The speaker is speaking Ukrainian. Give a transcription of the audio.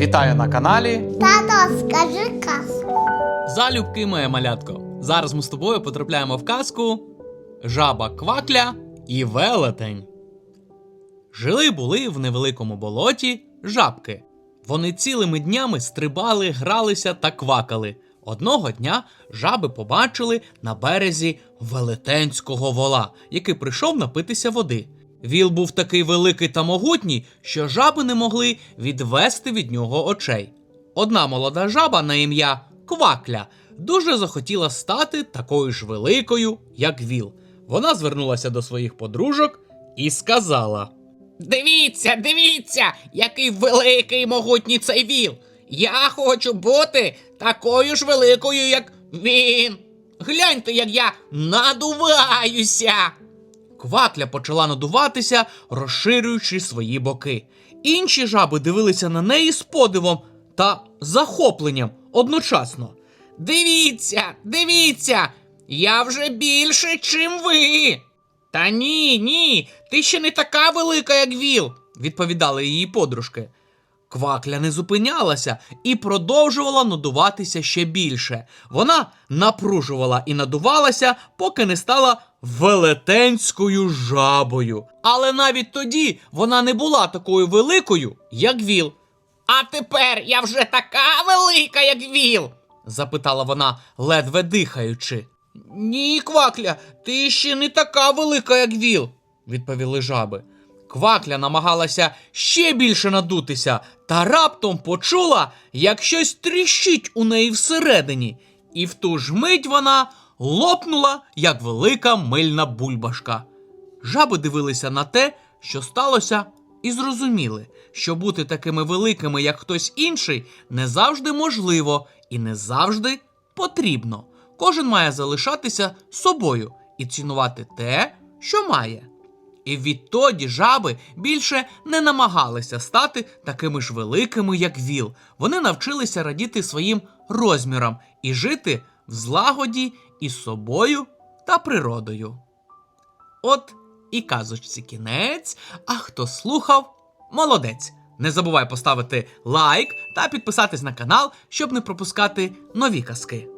Вітаю на каналі. Тато, скажи казку. Залюбки моє малятко. Зараз ми з тобою потрапляємо в казку Жаба Квакля і Велетень. Жили були в невеликому болоті жабки. Вони цілими днями стрибали, гралися та квакали. Одного дня жаби побачили на березі велетенського вола, який прийшов напитися води. Віл був такий великий та могутній, що жаби не могли відвести від нього очей. Одна молода жаба на ім'я Квакля дуже захотіла стати такою ж великою, як Віл. Вона звернулася до своїх подружок і сказала: Дивіться, дивіться, який великий могутній цей віл. Я хочу бути такою ж великою, як він. Гляньте, як я надуваюся. Квакля почала надуватися, розширюючи свої боки. Інші жаби дивилися на неї з подивом та захопленням одночасно. Дивіться, дивіться, я вже більше, чим ви. Та ні, ні, ти ще не така велика, як Віл, відповідали її подружки. Квакля не зупинялася і продовжувала надуватися ще більше. Вона напружувала і надувалася, поки не стала велетенською жабою. Але навіть тоді вона не була такою великою, як Віл. А тепер я вже така велика, як Віл? запитала вона, ледве дихаючи. Ні, Квакля, ти ще не така велика, як Віл, відповіли жаби. Квакля намагалася ще більше надутися, та раптом почула, як щось тріщить у неї всередині, і в ту ж мить вона лопнула, як велика мильна бульбашка. Жаби дивилися на те, що сталося, і зрозуміли, що бути такими великими, як хтось інший, не завжди можливо і не завжди потрібно. Кожен має залишатися собою і цінувати те, що має. І відтоді жаби більше не намагалися стати такими ж великими, як віл. Вони навчилися радіти своїм розмірам і жити в злагоді із собою та природою. От і казочці кінець. А хто слухав, молодець. Не забувай поставити лайк та підписатись на канал, щоб не пропускати нові казки.